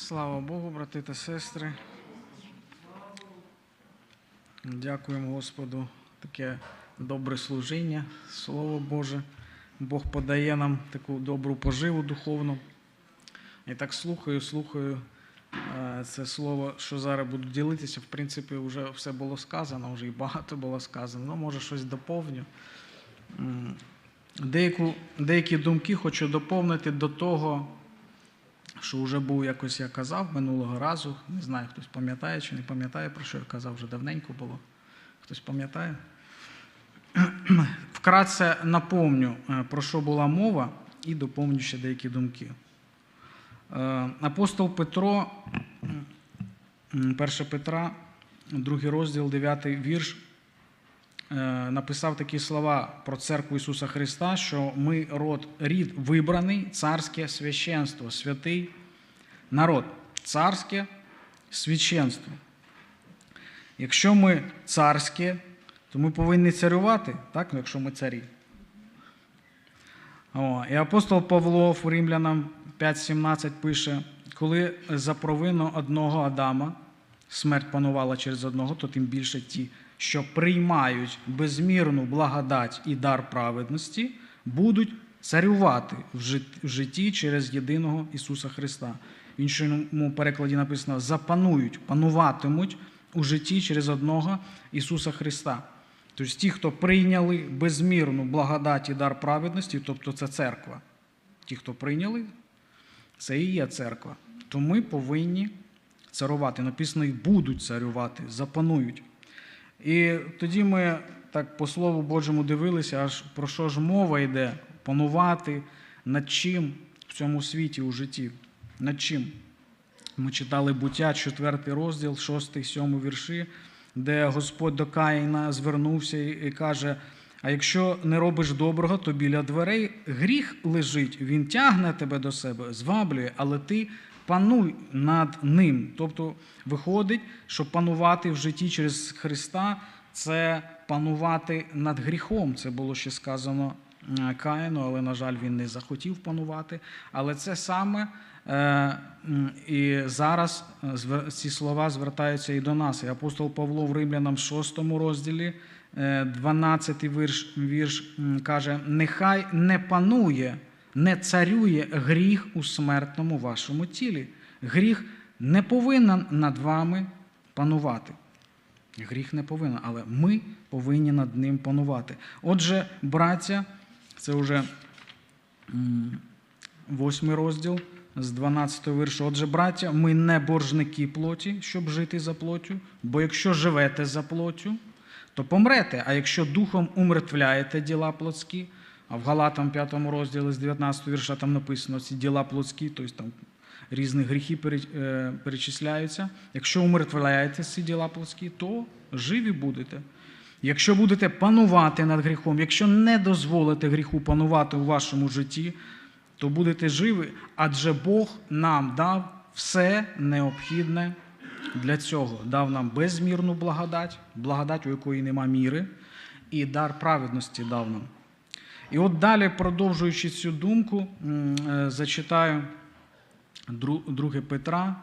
Слава Богу, брати та сестри. Дякуємо Господу, таке добре служіння, Слово Боже. Бог подає нам таку добру поживу духовну. І так слухаю, слухаю е, це слово, що зараз буду ділитися. В принципі, вже все було сказано, вже і багато було сказано. Ну, може, щось доповню. Деяку, деякі думки хочу доповнити до того, що вже був якось я казав минулого разу. Не знаю, хтось пам'ятає чи не пам'ятає, про що я казав, вже давненько було. Хтось пам'ятає? Вкратце напомню, е, про що була мова, і доповню ще деякі думки. Е, Апостол Петро, 1 Петра, другий розділ, 9 вірш, написав такі слова про церкву Ісуса Христа, що ми род, рід вибраний, царське священство, святий народ, царське священство. Якщо ми царське, то ми повинні царювати, так? Ну, якщо ми царі. О, і апостол Павло в Римлянам 5.17 пише: коли за провину одного Адама смерть панувала через одного, то тим більше ті, що приймають безмірну благодать і дар праведності, будуть царювати в житті через єдиного Ісуса Христа. В іншому перекладі написано: запанують, пануватимуть у житті через одного Ісуса Христа. Тобто ті, хто прийняли безмірну благодать і дар праведності, тобто це церква. Ті, хто прийняли, це і є церква. То ми повинні царувати. Написано, і будуть царювати, запанують. І тоді ми так по Слову Божому дивилися, аж про що ж мова йде? Панувати над чим в цьому світі у житті? Над чим? Ми читали буття, 4 розділ, 6, 7 вірші, де Господь до Каїна звернувся і каже: А якщо не робиш доброго, то біля дверей гріх лежить, він тягне тебе до себе, зваблює, але ти пануй над ним. Тобто виходить, що панувати в житті через Христа це панувати над гріхом. Це було ще сказано е, Каїну, але, на жаль, він не захотів панувати. Але це саме. Е, І зараз е, ці слова звертаються і до нас. І апостол Павло в Римлянам 6 розділі, е, 12 вірш, вірш каже: Нехай не панує, не царює гріх у смертному вашому тілі. Гріх не повинен над вами панувати. Гріх не повинен, але ми повинні над ним панувати. Отже, браття, це вже восьмий розділ з 12 віршу. Отже, браття, ми не боржники плоті, щоб жити за плоттю, бо якщо живете за плоттю, то помрете. А якщо духом умертвляєте діла плотські, а в Галатам 5 розділі з 19 вірша там написано ці діла плотські, тобто там різні гріхи е, перечисляються. Якщо умертвляєте ці діла плотські, то живі будете. Якщо будете панувати над гріхом, якщо не дозволите гріху панувати у вашому житті, то будете живі, адже Бог нам дав все необхідне для цього. Дав нам безмірну благодать, благодать, у якої нема міри, і дар праведності дав нам. І от далі, продовжуючи цю думку, е, зачитаю 2 Петра,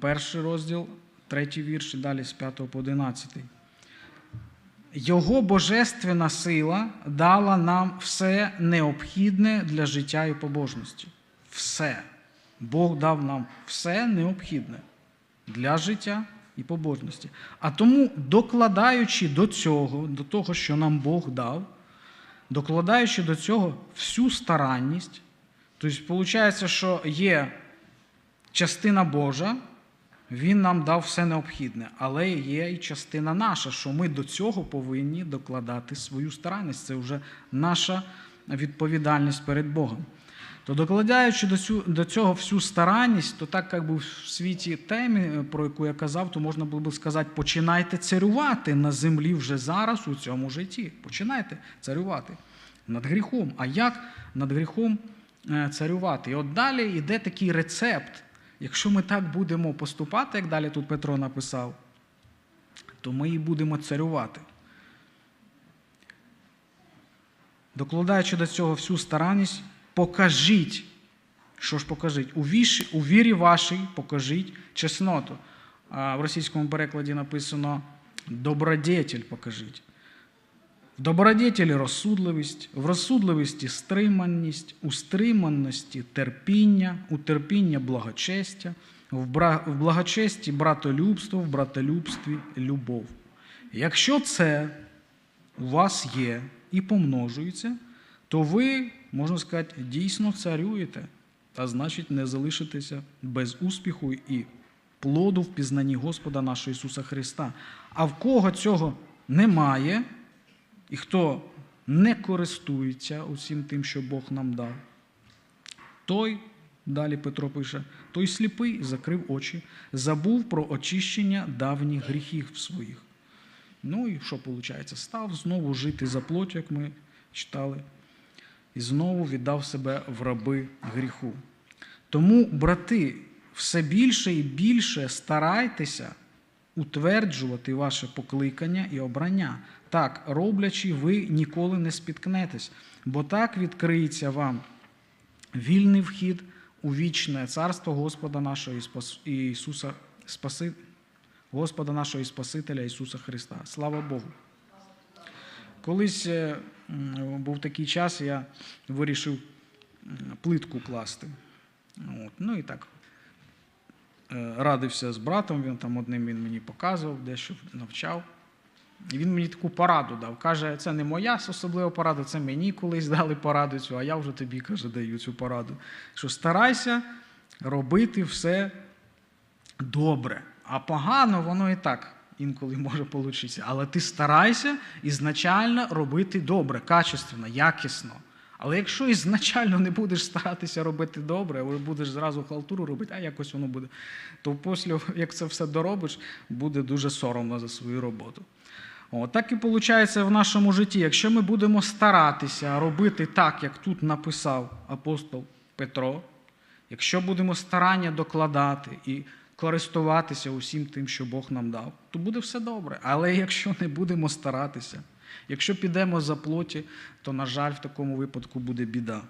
перший розділ, третій вірш, і далі з 5 по 11. Його божественна сила дала нам все необхідне для життя і побожності. Все. Бог дав нам все необхідне для життя і побожності. А тому, докладаючи до цього, до того, що нам Бог дав, докладаючи до цього всю старанність, тобто, виходить, що є частина Божа, він нам дав все необхідне, але є і частина наша, що ми до цього повинні докладати свою старанність. Це вже наша відповідальність перед Богом. То докладаючи до цього всю старанність, то так як би в світі темі, про яку я казав, то можна було би сказати, починайте царювати на землі вже зараз у цьому житті. Починайте царювати над гріхом. А як над гріхом е, царювати? І от далі йде такий рецепт. Якщо ми так будемо поступати, як далі тут Петро написав, то ми і будемо царювати. Докладаючи до цього всю старанність, покажіть, Що ж покажіть? У, віші, у вірі вашій покажіть чесноту. А в російському перекладі написано добродетель покажіть. В добродетелі розсудливість, в розсудливості стриманість, у стриманості терпіння, у терпіння благочестя, в, благочесті братолюбство, в братолюбстві любов. Якщо це у вас є і помножується, то ви, можна сказати, дійсно царюєте, а значить, не залишитеся без успіху і плоду в пізнанні Господа нашого Ісуса Христа. А в кого цього немає, і хто не користується усім тим, що Бог нам дав, той, далі Петро пише, той сліпий закрив очі, забув про очищення давніх гріхів своїх. Ну і що виходить? Став знову жити за плотю, як ми читали, і знову віддав себе в раби гріху. Тому, брати, все більше і більше старайтеся утверджувати ваше покликання і обрання. Так, роблячи, ви ніколи не спіткнетесь, бо так відкриється вам вільний вхід у вічне царство Господа нашого Ісуса Спаси... Господа нашого і Спасителя Ісуса Христа. Слава Богу. Колись е, був такий час, я вирішив плитку класти. От. Ну і так е, радився з братом, він там одним він мені показував, дещо навчав. І він мені таку пораду дав. Каже, це не моя особлива порада, це мені колись дали пораду цю, а я вже тобі каже, даю цю пораду. Що старайся робити все добре. А погано воно і так інколи може получитися. Але ти старайся ізначально робити добре, качественно, якісно. Але якщо ізначально не будеш старатися робити добре, а будеш зразу халтуру робити, а якось воно буде, то після, як це все доробиш, буде дуже соромно за свою роботу. О, так і виходить в нашому житті. Якщо ми будемо старатися робити так, як тут написав апостол Петро, якщо будемо старання докладати і користуватися усім тим, що Бог нам дав, то буде все добре. Але якщо не будемо старатися, якщо підемо за плоті, то, на жаль, в такому випадку буде біда.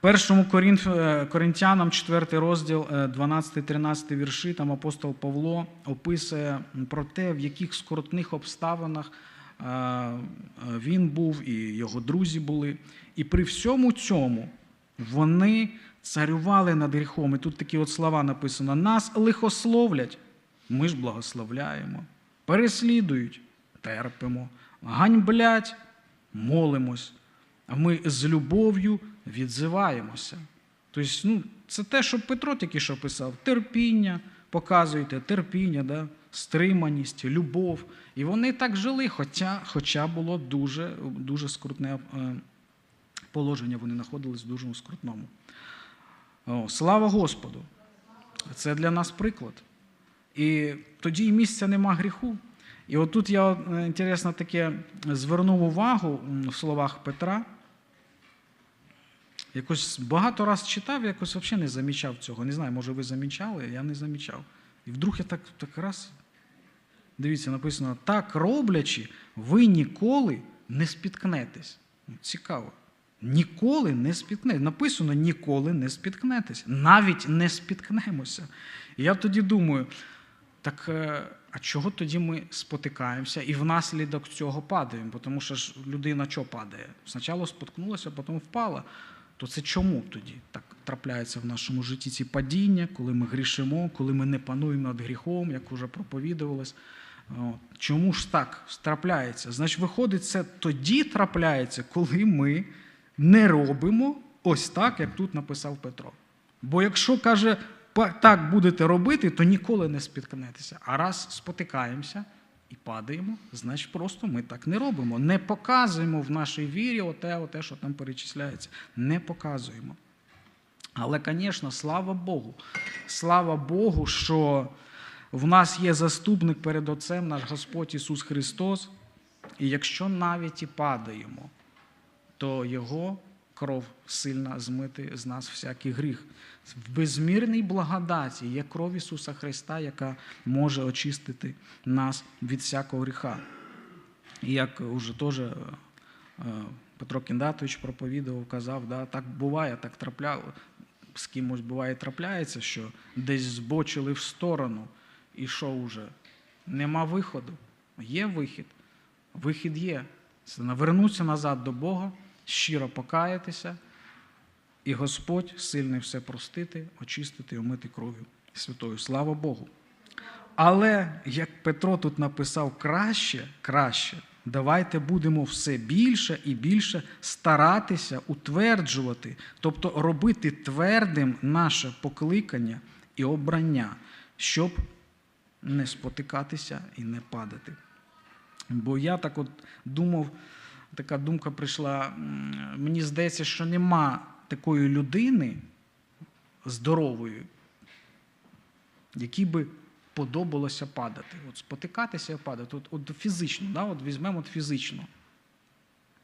Першому Корінф- е, Коринтянам, 4 розділ, 12-13 вірші, там апостол Павло описує про те, в яких скрутних обставинах е, е, він був і його друзі були. І при всьому цьому вони царювали над гріхом. І тут такі от слова написано: нас лихословлять, ми ж благословляємо, переслідують, терпимо, ганьблять, молимось. А ми з любов'ю відзиваємося. Тобто, ну, це те, що Петро тільки що писав: терпіння, показуйте, терпіння, да? стриманість, любов. І вони так жили, хоча, хоча було дуже, дуже скрутне е, положення, вони знаходились в дуже скрутному. О, слава Господу! Це для нас приклад. І тоді і місця нема гріху. І отут я е, інтересно таке звернув увагу в словах Петра. Якось багато раз читав, якось взагалі не замічав цього. Не знаю, може ви замічали, я не замічав. І вдруг я так, так раз. Дивіться, написано: так роблячи, ви ніколи не спіткнетесь. Цікаво. Ніколи не спіткнетесь. Написано, ніколи не спіткнетесь. Навіть не спіткнемося. І я тоді думаю, так е, а чого тоді ми спотикаємося і внаслідок цього падаємо? Тому що ж людина що падає? Спочатку споткнулася, потім впала. То це чому тоді так трапляється в нашому житті ці падіння, коли ми грішимо, коли ми не пануємо над гріхом, як вже проповідувалось? Чому ж так трапляється? Значить, виходить, це тоді трапляється, коли ми не робимо ось так, як тут написав Петро. Бо якщо каже, так будете робити, то ніколи не спіткнетеся. А раз спотикаємося і падаємо, значить просто ми так не робимо. Не показуємо в нашій вірі оте, оте що там перечисляється. Не показуємо. Але, звісно, слава Богу. Слава Богу, що в нас є заступник перед Отцем, наш Господь Ісус Христос. І якщо навіть і падаємо, то Його кров сильна змити з нас всякий гріх. В безмірній благодаті є кров Ісуса Христа, яка може очистити нас від всякого гріха. І як вже теж е, е, Петро Кіндатович проповідував, казав, да, так буває, так трапляло. З кимось буває трапляється, що десь збочили в сторону, і що вже? Нема виходу. Є вихід. Вихід є. Це навернутися назад до Бога, щиро покаятися, і Господь сильний все простити, очистити і омити кров'ю святою. Слава Богу. Але як Петро тут написав краще, краще, давайте будемо все більше і більше старатися утверджувати, тобто робити твердим наше покликання і обрання, щоб не спотикатися і не падати. Бо я так от думав, така думка прийшла. Мені здається, що нема такої людини здорової, якій би подобалося падати. От спотикатися і падати. От, от фізично, да? от візьмемо от фізично.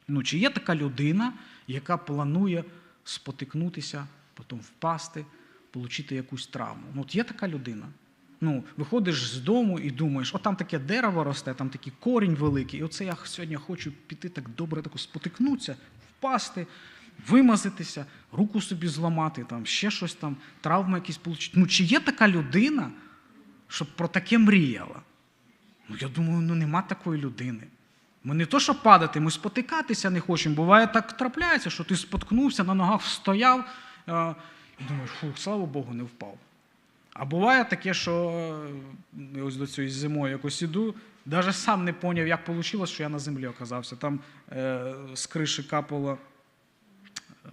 Ну, чи є така людина, яка планує спотикнутися, потім впасти, отримати якусь травму? Ну, от є така людина. Ну, виходиш з дому і думаєш, о, там таке дерево росте, там такий корінь великий. І оце я сьогодні хочу піти так добре таку спотикнутися, впасти, вимазатися, руку собі зламати, там, ще щось там, травми якісь отримати. Ну, чи є така людина, щоб про таке мріяла? Ну, я думаю, ну нема такої людини. Ми не то, що падати, ми спотикатися не хочемо. Буває, так трапляється, що ти споткнувся, на ногах стояв і думаєш, фух, слава Богу, не впав. А буває таке, що е, ось до цієї зимою якось іду, навіть сам не поняв, як вийшло, що я на землі оказався. Там е, з криші капало е,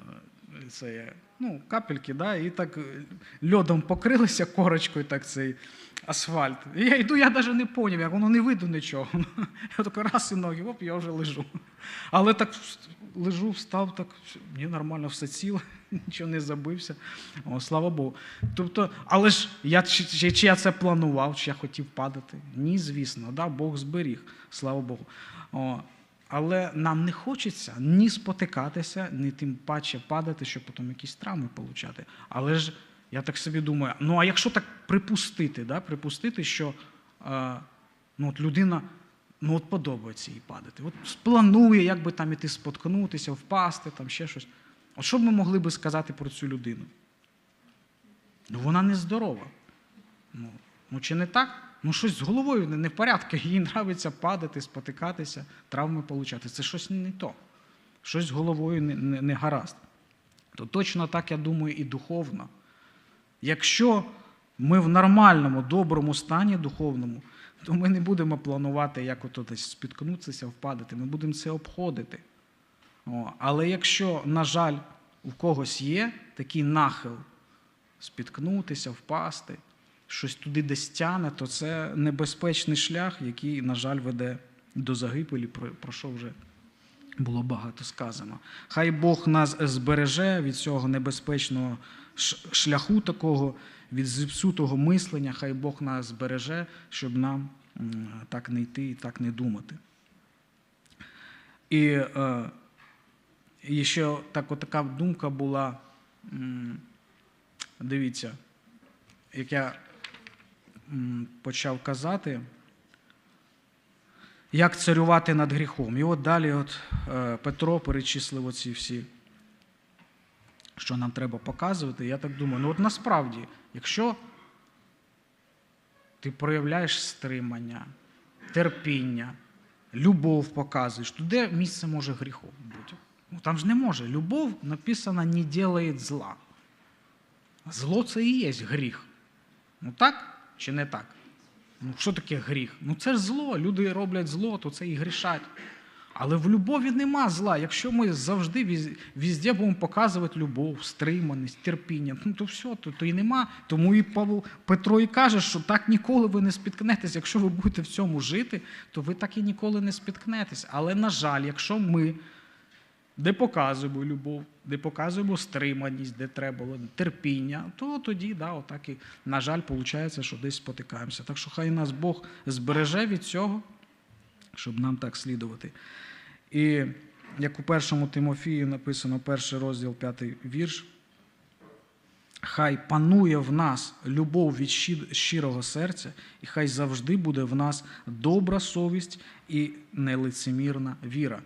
це, ну, капельки, да, і так е, льодом покрилися корочкою, так цей асфальт. І я йду, я навіть не поняв, як воно не видно нічого. Я так раз і ноги, оп, я вже лежу. Але так лежу, встав, так, мені нормально все ціле, нічого не забився. О, слава Богу. Тобто, але ж я, чи, чи, я це планував, чи я хотів падати? Ні, звісно, да, Бог зберіг, слава Богу. О, але нам не хочеться ні спотикатися, ні тим паче падати, щоб потім якісь травми отримати. Але ж я так собі думаю, ну а якщо так припустити, да, припустити, що е, ну, от людина ну, от подобається їй падати, от спланує, як би там іти споткнутися, впасти, там ще щось. От що б ми могли би сказати про цю людину? Ну, вона нездорова. Ну, ну чи не так? Ну, щось з головою не, в порядку. Їй нравиться падати, спотикатися, травми отримати. Це щось не то. Щось з головою не, не, не гаразд. То точно так, я думаю, і духовно. Якщо ми в нормальному, доброму стані духовному, то ми не будемо планувати, як ото десь спіткнутися, впадати. Ми будемо це обходити. О, але якщо, на жаль, у когось є такий нахил спіткнутися, впасти, щось туди десь тяне, то це небезпечний шлях, який, на жаль, веде до загибелі, про, що вже було багато сказано. Хай Бог нас збереже від цього небезпечного шляху такого, від зіпсутого мислення, хай Бог нас збереже, щоб нам так не йти і так не думати. І, е, і ще так, от така думка була, дивіться, як я почав казати, як царювати над гріхом. І от далі от, е, Петро перечислив оці всі, що нам треба показувати. Я так думаю, ну от насправді, якщо ти проявляєш стримання, терпіння, любов показуєш, то де місце може гріху бути? Ну, там ж не може. Любов написано не делает зла. Зло це і є гріх. Ну так чи не так? Ну, що таке гріх? Ну це ж зло. Люди роблять зло, то це і грішать. Але в любові нема зла. Якщо ми завжди візде будемо показувати любов, стриманість, терпіння, ну то все, то, то і нема. Тому і Павло Петро і каже, що так ніколи ви не спіткнетесь. Якщо ви будете в цьому жити, то ви так і ніколи не спіткнетесь. Але, на жаль, якщо ми де показуємо любов, де показуємо стриманість, де треба було терпіння, то тоді, да, отак і, на жаль, виходить, що десь спотикаємося. Так що хай нас Бог збереже від цього, щоб нам так слідувати. І як у першому Тимофії написано, перший розділ, п'ятий вірш. Хай панує в нас любов від щирого серця, і хай завжди буде в нас добра совість і нелицемірна віра.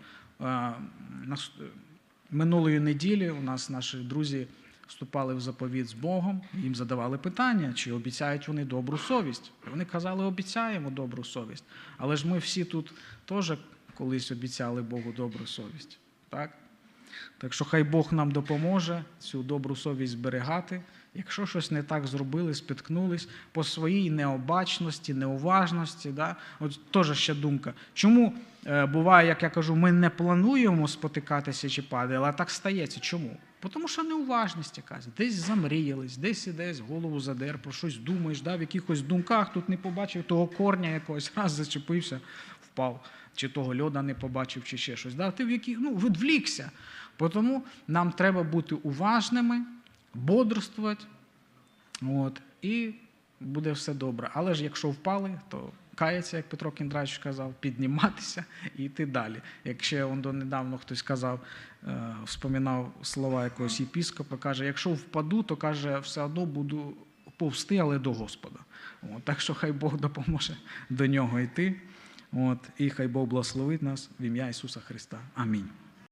Минулої неділі у нас наші друзі вступали в заповіт з Богом, їм задавали питання, чи обіцяють вони добру совість. Вони казали, обіцяємо добру совість. Але ж ми всі тут теж колись обіцяли Богу добру совість. Так? Так що хай Бог нам допоможе цю добру совість зберігати. Якщо щось не так зробили, спіткнулись по своїй необачності, неуважності. Да? От теж ще думка. Чому е, буває, як я кажу, ми не плануємо спотикатися чи падати, але так стається. Чому? Тому що неуважність якась. Десь замріялись, десь і десь голову задер, про щось думаєш, да? в якихось думках тут не побачив того корня якогось, раз зачепився, впав, чи того льода не побачив, чи ще щось. Да? Ти в яких, ну, відвлікся. Тому нам треба бути уважними, бодрствувати, от, і буде все добре. Але ж якщо впали, то каятися, як Петро Кіндрач казав, підніматися і йти далі. Якщо он донедавно хтось казав, е, вспоминав слова якогось єпіскопа, каже, якщо впаду, то каже, все одно буду повсти, але до Господа. От, так що хай Бог допоможе до нього йти. От, і хай Бог благословить нас в ім'я Ісуса Христа. Амінь.